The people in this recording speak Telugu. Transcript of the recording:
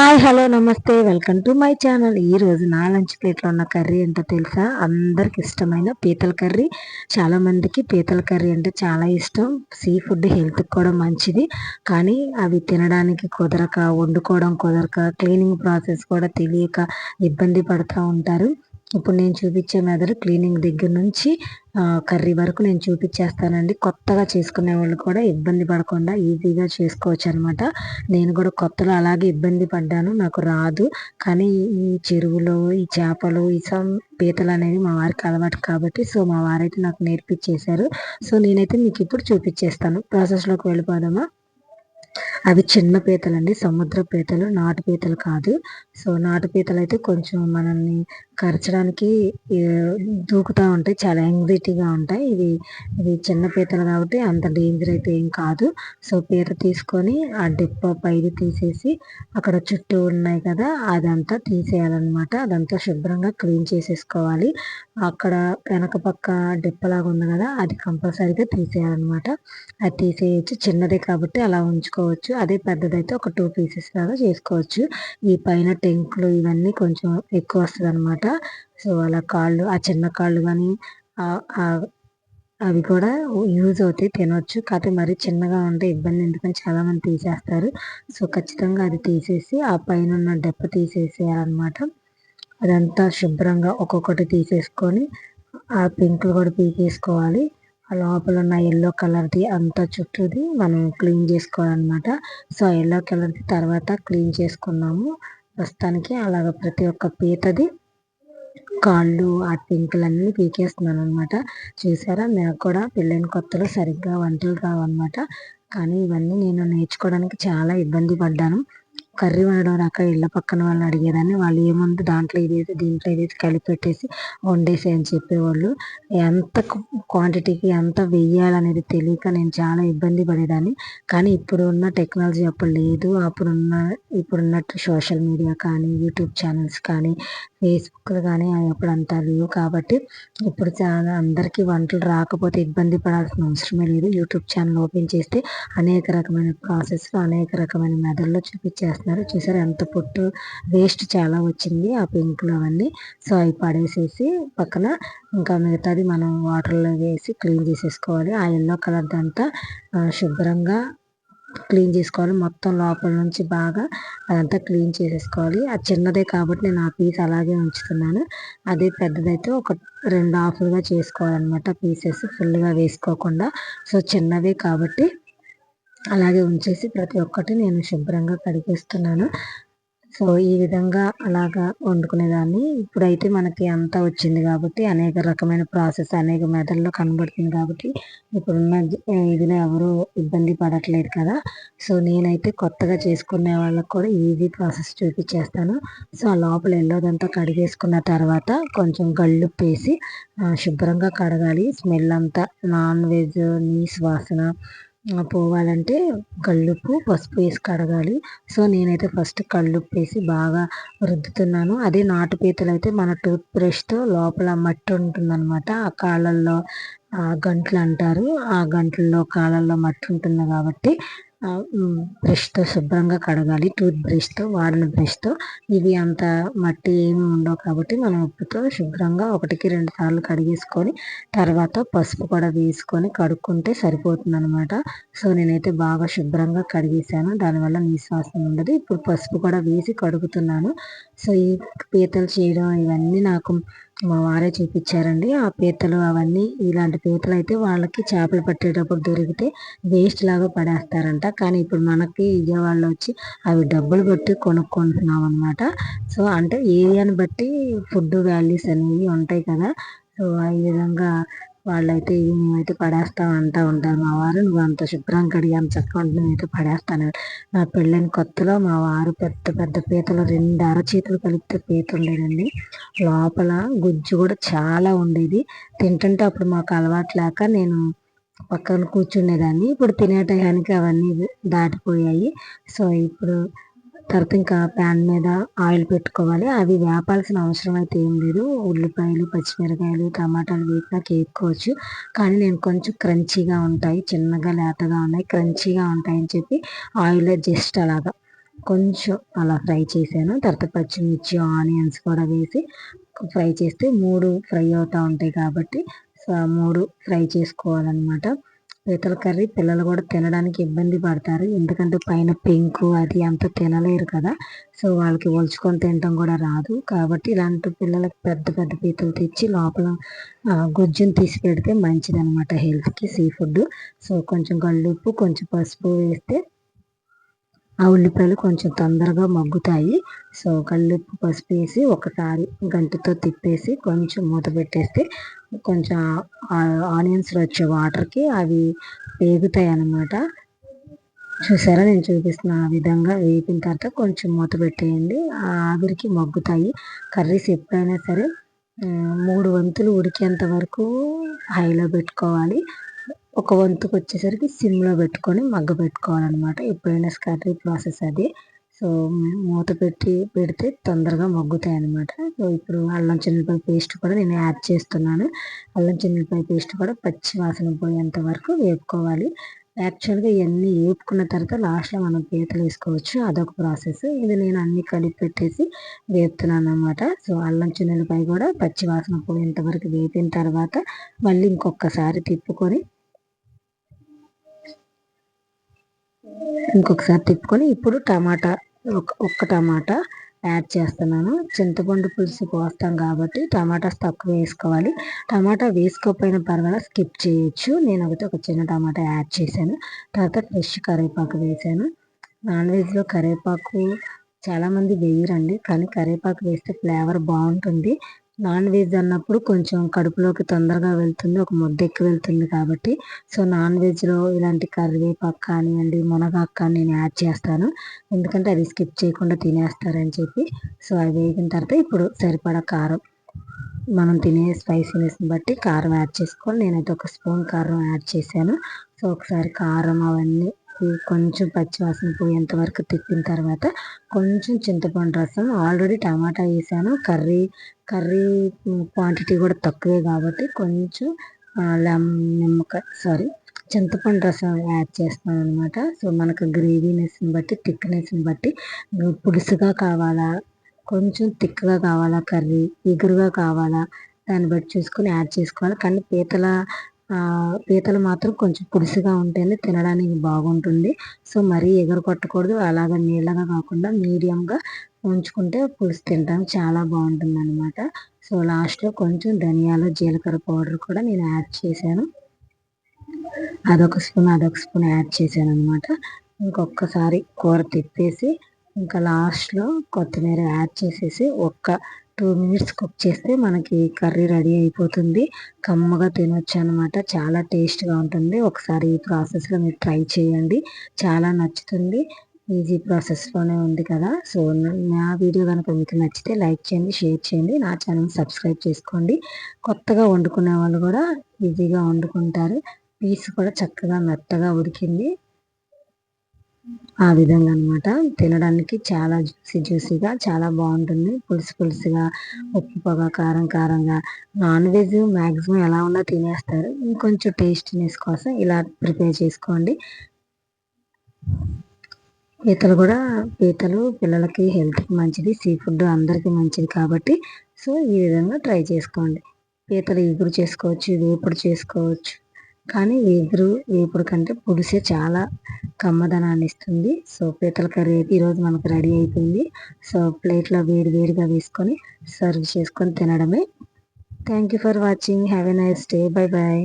హాయ్ హలో నమస్తే. Welcome to my channel. ఈ రోజు నా లంచ్ ప్లేట్లో ఉన్న కర్రీ ఏంటో తెలుసా? అందరికి ఇష్టమైన పీతల కర్రీ. చాలామందికి పీతల కర్రీ అంటే చాలా ఇష్టం. సీ ఫుడ్ హెల్త్కి కూడా మంచిది. కానీ అవి తినడానికి కుదరక వండుకోవడం కుదరక క్లీనింగ్ ప్రాసెస్ కూడా తెలియక ఇబ్బంది పడుతూ ఉంటారు. ఇప్పుడు నేను చూపించే మెదడు క్లీనింగ్ దగ్గర నుంచి కర్రీ వరకు నేను చూపించేస్తానండి. కొత్తగా చేసుకునే వాళ్ళు కూడా ఇబ్బంది పడకుండా ఈజీగా చేసుకోవచ్చు అనమాట నేను కూడా కొత్తలో అలాగే ఇబ్బంది పడ్డాను నాకు రాదు. కానీ ఈ చెరువులో ఈ చేపలు ఈ పీతలు అనేవి మా వారికి అలవాటు కాబట్టి సో మా వారైతే నాకు నేర్పించేశారు. సో నేనైతే మీకు ఇప్పుడు చూపించేస్తాను. ప్రాసెస్లోకి వెళ్ళిపోదామా? అవి చిన్న పీతలు అండి సముద్ర పీతలు నాటు పీతలు కాదు. సో నాటు పీతలు అయితే కొంచెం మనల్ని కరచడానికి దూకుతూ ఉంటాయి. చాలా యాంగ్జైటీగా ఉంటాయి. ఇవి ఇవి చిన్న పీతలు కాబట్టి అంత డేంజర్ అయితే ఏం కాదు. సో పీత తీసుకొని ఆ డిప్ప పైది తీసేసి అక్కడ చుట్టూ ఉన్నాయి కదా అదంతా తీసేయాలన్నమాట. అదంతా శుభ్రంగా క్లీన్ చేసేసుకోవాలి. అక్కడ వెనక పక్క డిప్పలాగా ఉంది కదా అది కంపల్సరీగా తీసేయాలన్నమాట. అది తీసేయచ్చు. చిన్నదే కాబట్టి అలా ఉంచుకోవచ్చు. అదే పెద్దదైతే ఒక టూ పీసెస్ లాగా చేసుకోవచ్చు. ఈ పైన టెంకులు ఇవన్నీ కొంచెం ఎక్కువ వస్తుంది అనమాట సో అలా కాళ్ళు ఆ చిన్న కాళ్ళు కానీ అవి కూడా యూజ్ అవుతాయి తినొచ్చు. కాకపోతే మరీ చిన్నగా ఉంటే ఇబ్బంది. ఎందుకని చాలామంది తీసేస్తారు. సో ఖచ్చితంగా అది తీసేసి ఆ పైన ఉన్న డెప్ప తీసేసేయాలన్నమాట. అదంతా శుభ్రంగా ఒక్కొక్కటి తీసేసుకొని ఆ పింకులు కూడా పీకేసుకోవాలి. ఆ లోపల ఉన్న ఎల్లో కలర్ది అంతా చుట్టూది మనం క్లీన్ చేసుకోవాలన్నమాట. సో ఎల్లో కలర్ది తర్వాత క్లీన్ చేసుకున్నాము. ప్రస్తుతానికి అలాగ ప్రతి ఒక్క పీతది కాళ్ళు ఆ పింకులన్నీ పీకేస్తున్నాను అనమాట చూసారా? నాకు కూడా పెళ్ళైన కొత్తలో సరిగ్గా వంటలు రావన్నమాట. కానీ ఇవన్నీ నేను నేర్చుకోవడానికి చాలా ఇబ్బంది పడ్డాను. కర్రీ వండడం రాక ఇళ్ళ పక్కన వాళ్ళని అడిగేదాన్ని. వాళ్ళు ఏముంది దాంట్లో ఇదేసి దీంట్లో ఇదేసి కలిపి పెట్టేసి వండేసి అని చెప్పేవాళ్ళు. ఎంత క్వాంటిటీకి ఎంత వెయ్యాలనేది తెలియక నేను చాలా ఇబ్బంది పడేదాన్ని. కానీ ఇప్పుడు ఉన్న టెక్నాలజీ అప్పుడు లేదు. అప్పుడున్న ఇప్పుడున్నట్టు సోషల్ మీడియా కానీ యూట్యూబ్ ఛానల్స్ కానీ ఫేస్బుక్లు కానీ అప్పుడు అంతా లేవు. కాబట్టి ఇప్పుడు చాలా అందరికీ వంటలు రాకపోతే ఇబ్బంది పడాల్సిన అవసరమే లేదు. యూట్యూబ్ ఛానల్ ఓపెన్ చేస్తే అనేక రకమైన ప్రాసెస్లో అనేక రకమైన మెథడ్లో చూపించేస్తున్నారు. చేస్తున్నారు. చూసారు ఎంత పొట్టు వేస్ట్ చాలా వచ్చింది ఆ పింక్లో అవన్నీ. సో అవి పడేసేసి పక్కన ఇంకా మిగతాది మనం వాటర్లో వేసి క్లీన్ చేసేసుకోవాలి. ఆ ఎల్లో కలర్ అంతా శుభ్రంగా క్లీన్ చేసుకోవాలి. మొత్తం లోపల నుంచి బాగా అదంతా క్లీన్ చేసేసుకోవాలి. అది చిన్నదే కాబట్టి నేను ఆ పీస్ అలాగే ఉంచుతున్నాను. అదే పెద్దదైతే ఒక రెండు హాఫ్లుగా చేసుకోవాలన్నమాట. పీసెస్ ఫుల్గా వేసుకోకుండా. సో చిన్నదే కాబట్టి అలాగే ఉంచేసి ప్రతి ఒక్కటి నేను శుభ్రంగా కడిగేస్తున్నాను. సో ఈ విధంగా అలాగా వండుకునేదాన్ని. ఇప్పుడైతే మనకి అంతా వచ్చింది కాబట్టి అనేక రకమైన ప్రాసెస్ అనేక మెథడ్లో కనబడుతుంది కాబట్టి ఇప్పుడున్న ఇదిలో ఎవరు ఇబ్బంది పడట్లేదు కదా. సో నేనైతే కొత్తగా చేసుకునే వాళ్ళకి కూడా ఈజీ ప్రాసెస్ చూపించేస్తాను. సో ఆ లోపల ఎల్లోదంతా కడిగేసుకున్న తర్వాత కొంచెం గళ్ళు వేసి శుభ్రంగా కడగాలి. స్మెల్ అంతా నాన్ వెజ్ నీస్ వాసన పోవాలంటే కళ్ళుప్పు పసుపు వేసి కడగాలి. సో నేనైతే ఫస్ట్ కళ్ళుప్పు వేసి బాగా రుద్దుతున్నాను. అదే నాటు పీతలు అయితే మన టూత్ బ్రష్తో లోపల మట్టి ఉంటుందన్నమాట. ఆ కాళ్ళల్లో గంటలు అంటారు ఆ గంటల్లో కాళ్ళల్లో మట్టి ఉంటుంది కాబట్టి బ్రష్తో శుభ్రంగా కడగాలి. టూత్ బ్రష్తో వాడిన బ్రష్తో. ఇవి అంత మట్టి ఏమి ఉండవు కాబట్టి మనం ఉప్పుతో శుభ్రంగా ఒకటికి రెండు సార్లు కడిగేసుకొని తర్వాత పసుపు కూడా వేసుకొని కడుక్కుంటే సరిపోతుంది అనమాట సో నేనైతే బాగా శుభ్రంగా కడిగేసాను దానివల్ల నిశ్వాసం ఉండదు. ఇప్పుడు పసుపు కూడా వేసి కడుగుతున్నాను. సో ఈ పీతలు చేయడం ఇవన్నీ నాకు మా వారే చూపించారండి. ఆ పీతలు అవన్నీ ఇలాంటి పీతలు అయితే వాళ్ళకి చేపలు పట్టేటప్పుడు దొరికితే వేస్ట్ లాగా పడేస్తారంట. కానీ ఇప్పుడు మనకి విజయవాడలో వచ్చి అవి డబ్బులు పెట్టి కొనుక్కుంటున్నాం అనమాట సో అంటే ఏరియాని బట్టి ఫుడ్ వాల్యూస్ అనేవి ఉంటాయి కదా. సో ఈ విధంగా వాళ్ళైతే మేమైతే పడేస్తాం అంటూ ఉంటారు మా వారు నువ్వు అంత శుభ్రం కడిగా అంత చక్కగా ఉంటుంది నేనైతే పడేస్తాను నా పెళ్ళైన కొత్తలో మా వారు పెద్ద పెద్ద పీతలు రెండు అరచేతులు కలిపితే పీత ఉండేదండి. లోపల గుజ్జు కూడా చాలా ఉండేది. తింటుంటే అప్పుడు మాకు అలవాటు లేక నేను పక్కన కూర్చునేదాన్ని ఇప్పుడు తినే టయానికి అవన్నీ దాటిపోయాయి. సో ఇప్పుడు తర్వాత ఇంకా ప్యాన్ మీద ఆయిల్ పెట్టుకోవాలి. అవి వేపాల్సిన అవసరం అయితే ఏం లేదు. ఉల్లిపాయలు పచ్చిమిరకాయలు టమాటాలు వేపినా వేసుకోవచ్చు కానీ నేను కొంచెం క్రంచీగా ఉంటాయి. చిన్నగా లేతగా ఉన్నాయి. క్రంచీగా ఉంటాయని చెప్పి ఆయిల్లో జస్ట్ అలాగా కొంచెం అలా ఫ్రై చేశాను. తర్వాత పచ్చిమిర్చి ఆనియన్స్ కూడా వేసి ఫ్రై చేస్తే మూడు ఫ్రై అవుతూ ఉంటాయి కాబట్టి సో మూడు ఫ్రై చేసుకోవాలన్నమాట. పీతల కర్రీ పిల్లలు కూడా తినడానికి ఇబ్బంది పడతారు. ఎందుకంటే పైన పెంకు అది అంత తినలేరు కదా. సో వాళ్ళకి ఒలుచుకొని తినడం కూడా రాదు. కాబట్టి ఇలాంటి పిల్లలకి పెద్ద పెద్ద పీతలు తెచ్చి లోపల గుజ్జును తీసి పెడితే మంచిది అనమాట హెల్త్కి సీ ఫుడ్ సో కొంచెం గల్లుప్పు కొంచెం పసుపు వేస్తే ఆ ఉల్లిపాయలు కొంచెం తొందరగా మగ్గుతాయి. సో కల్లుప్పు పసుపు వేసి ఒకసారి గంటతో తిప్పేసి కొంచెం మూత పెట్టేస్తే కొంచెం ఆనియన్స్లో వచ్చే వాటర్కి అవి వేగుతాయి అన్నమాట చూసారా? నేను చూపిస్తున్న ఆ విధంగా వేపిన తర్వాత కొంచెం మూత పెట్టేయండి. ఆవిరికి మగ్గుతాయి. కర్రీస్ ఎప్పుడైనా సరే మూడు వంతులు ఉడికేంత వరకు హైలో పెట్టుకోవాలి. ఒక వంతుకు వచ్చేసరికి సిమ్లో పెట్టుకొని మగ్గ పెట్టుకోవాలన్నమాట. ఎప్పుడైనా కర్రీ ప్రాసెస్ అది. సో మూత పెట్టి పెడితే తొందరగా మగ్గుతాయి అనమాట సో ఇప్పుడు అల్లం చిన్నపాయ పేస్ట్ కూడా నేను యాడ్ చేస్తున్నాను. అల్లం చిన్నపాయ పేస్ట్ కూడా పచ్చి వాసన పోయేంత వరకు వేపుకోవాలి. యాక్చువల్గా ఇవన్నీ వేపుకున్న తర్వాత లాస్ట్లో మనం పీతలు వేసుకోవచ్చు. అదొక ప్రాసెస్ ఇది నేను అన్ని కలిపి పెట్టేసి వేపుతున్నాను అనమాట సో అల్లం చిన్నపాయ కూడా పచ్చి వాసన పోయేంత వరకు వేపిన తర్వాత మళ్ళీ ఇంకొకసారి తిప్పుకొని ఇంకొకసారి తిప్పుకొని ఇప్పుడు టమాటా ఒక ఒక్క టమాటా యాడ్ చేస్తున్నాను. చింతపండు పులుసు పోస్తాం కాబట్టి టమాటాస్ తక్కువ వేసుకోవాలి. టమాటా వేసుకోకపోయినా పర్వాలేదు స్కిప్ చేయొచ్చు. నేను ఒకటి ఒక చిన్న టమాటా యాడ్ చేశాను. తర్వాత ఫ్రెష్ కరివేపాకు వేసాను నాన్ వెజ్లో కరివేపాకు చాలామంది వేయరండి కానీ కరివేపాకు వేస్తే ఫ్లేవర్ బాగుంటుంది. నాన్ వెజ్ అన్నప్పుడు కొంచెం కడుపులోకి తొందరగా వెళ్తుంది ఒక ముద్ద ఎక్కువ వెళ్తుంది కాబట్టి. సో నాన్ వెజ్లో ఇలాంటి కరివేపాకు కానివ్వండి మునగాకు కానీ నేను యాడ్ చేస్తాను. ఎందుకంటే అది స్కిప్ చేయకుండా తినేస్తారని చెప్పి. సో అవి వేగిన తర్వాత ఇప్పుడు సరిపడా కారం. మనం తినే స్పైసీనెస్ని బట్టి కారం యాడ్ చేసుకొని నేనైతే ఒక స్పూన్ కారం యాడ్ చేశాను. సో ఒకసారి కారం అవన్నీ కొంచెం పచ్చివాసన పోయేంత వరకు తిప్పిన తర్వాత కొంచెం చింతపండు రసం ఆల్రెడీ టమాటా వేసాను. కర్రీ కర్రీ క్వాంటిటీ కూడా తక్కువే కాబట్టి కొంచెం నిమ్మకాయ సారీ చింతపండు రసం యాడ్ చేస్తాను అనమాట సో మనకు గ్రేవీనెస్ని బట్టి థిక్నెస్ని బట్టి పులుసుగా కావాలా కొంచెం థిక్గా కావాలా కర్రీ ఎగురుగా కావాలా దాన్ని బట్టి చూసుకొని యాడ్ చేసుకోవాలి. కానీ పీతల పీతలు మాత్రం కొంచెం పులుసుగా ఉంటేనే తినడానికి బాగుంటుంది. సో మరీ ఎగరు కొట్టకూడదు అలాగ నీళ్ళగా కాకుండా మీడియంగా ఉంచుకుంటే పులుసు తినడానికి చాలా బాగుంటుంది అనమాట సో లాస్ట్లో కొంచెం ధనియాలు జీలకర్ర పౌడర్ కూడా నేను యాడ్ చేశాను. అదొక స్పూన్ అదొక స్పూన్ యాడ్ చేశాను అనమాట ఇంకొకసారి కూర తిప్పేసి ఇంకా లాస్ట్లో కొత్తిమీర యాడ్ చేసేసి ఒక్క టూ మినిట్స్ కుక్ చేస్తే మనకి కర్రీ రెడీ అయిపోతుంది. కమ్మగా తినొచ్చు అనమాట చాలా టేస్ట్గా ఉంటుంది. ఒకసారి ఈ ప్రాసెస్లో మీరు ట్రై చేయండి. చాలా నచ్చుతుంది. ఈజీ ప్రాసెస్లోనే ఉంది కదా. సో నా వీడియో కనుక మీకు నచ్చితే లైక్ చేయండి షేర్ చేయండి. నా ఛానల్ సబ్స్క్రైబ్ చేసుకోండి. కొత్తగా వండుకునే వాళ్ళు కూడా ఈజీగా వండుకుంటారు. పీస్ కూడా చక్కగా మెత్తగా ఉడికింది. ఆ విధంగా అనమాట తినడానికి చాలా జ్యూసీ జ్యూసీగా చాలా బాగుంటుంది. పులుసు పులుసుగా ఉప్పు పొగ కారం కారంగా. నాన్ వెజ్ మ్యాక్సిమం ఎలా ఉన్నా తినేస్తారు. ఇంకొంచెం టేస్టీనెస్ కోసం ఇలా ప్రిపేర్ చేసుకోండి. పీతలు కూడా పీతలు పిల్లలకి హెల్త్కి మంచిది సీ ఫుడ్ అందరికీ మంచిది కాబట్టి. సో ఈ విధంగా ట్రై చేసుకోండి. పీతలు ఎగురు చేసుకోవచ్చు వేపుడు చేసుకోవచ్చు. కానీ వెదురు వేపుడు కంటే పులుసే చాలా కమ్మదనాన్ని ఇస్తుంది. సో పీతల కర్రీ అయితే ఈరోజు మనకు రెడీ అయిపోయింది. సో ప్లేట్లో వేడి వేడిగా వేసుకొని సర్వ్ చేసుకొని తినడమే. Thank you for watching have a nice day bye bye